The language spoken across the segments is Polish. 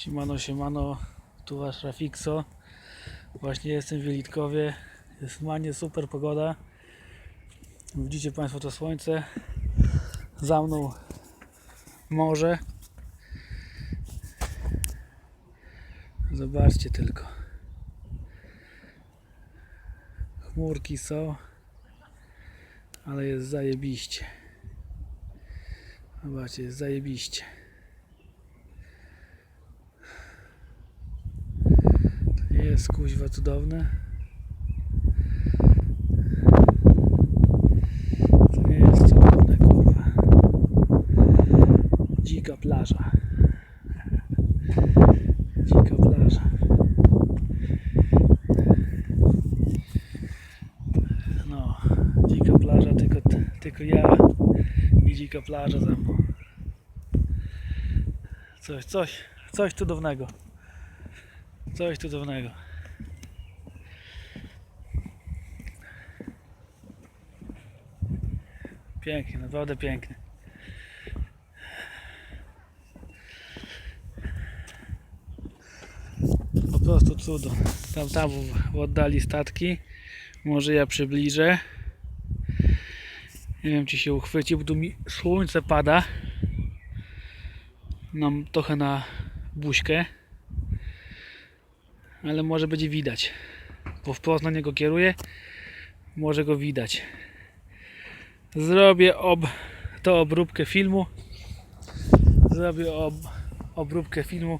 Siemano, siemano, tu wasz Rafikso. Właśnie jestem w Wielitkowie. Jest manie super pogoda. Widzicie Państwo to słońce. Za mną morze. Zobaczcie tylko. Chmurki są, ale jest zajebiście. Zobaczcie, jest zajebiście. Jest kuźwa cudowne. To nie jest cudowne kurwa. Dzika plaża. Dzika plaża. No, dzika plaża, tylko, tylko ja i dzika plaża ze mną. Coś, coś, coś cudownego. Coś cudownego. Pięknie, naprawdę pięknie. Po prostu cudo. Tam, tam w- oddali statki. Może ja przybliżę. Nie wiem, czy się uchwyci, bo tu mi słońce pada. Nam trochę na buźkę ale może będzie widać. Bo wprost na niego kieruję, może go widać. Zrobię ob, to obróbkę filmu. Zrobię ob, obróbkę filmu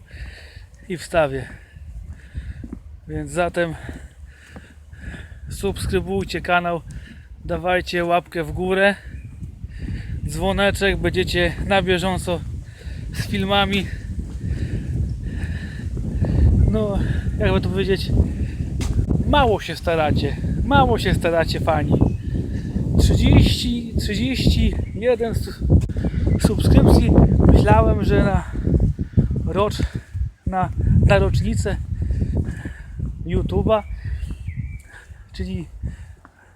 i wstawię. Więc zatem subskrybujcie kanał, dawajcie łapkę w górę, dzwoneczek, będziecie na bieżąco z filmami. No, jakby to powiedzieć, mało się staracie, mało się staracie fani. 30, 31 su- subskrypcji. Myślałem, że na rocz, na, na rocznicę YouTube'a, czyli,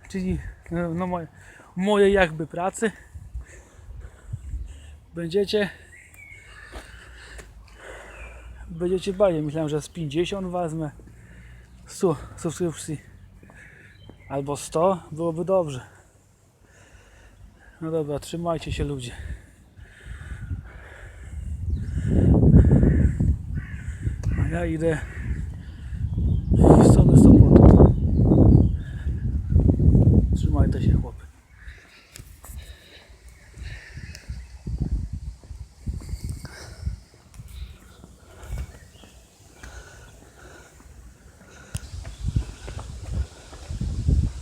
czyli no, no moje, moje jakby pracy, będziecie będziecie bali. Myślałem, że z 50 wezmę su, subskrypcji. Albo 100 byłoby dobrze. No dobra, trzymajcie się ludzie. A ja idę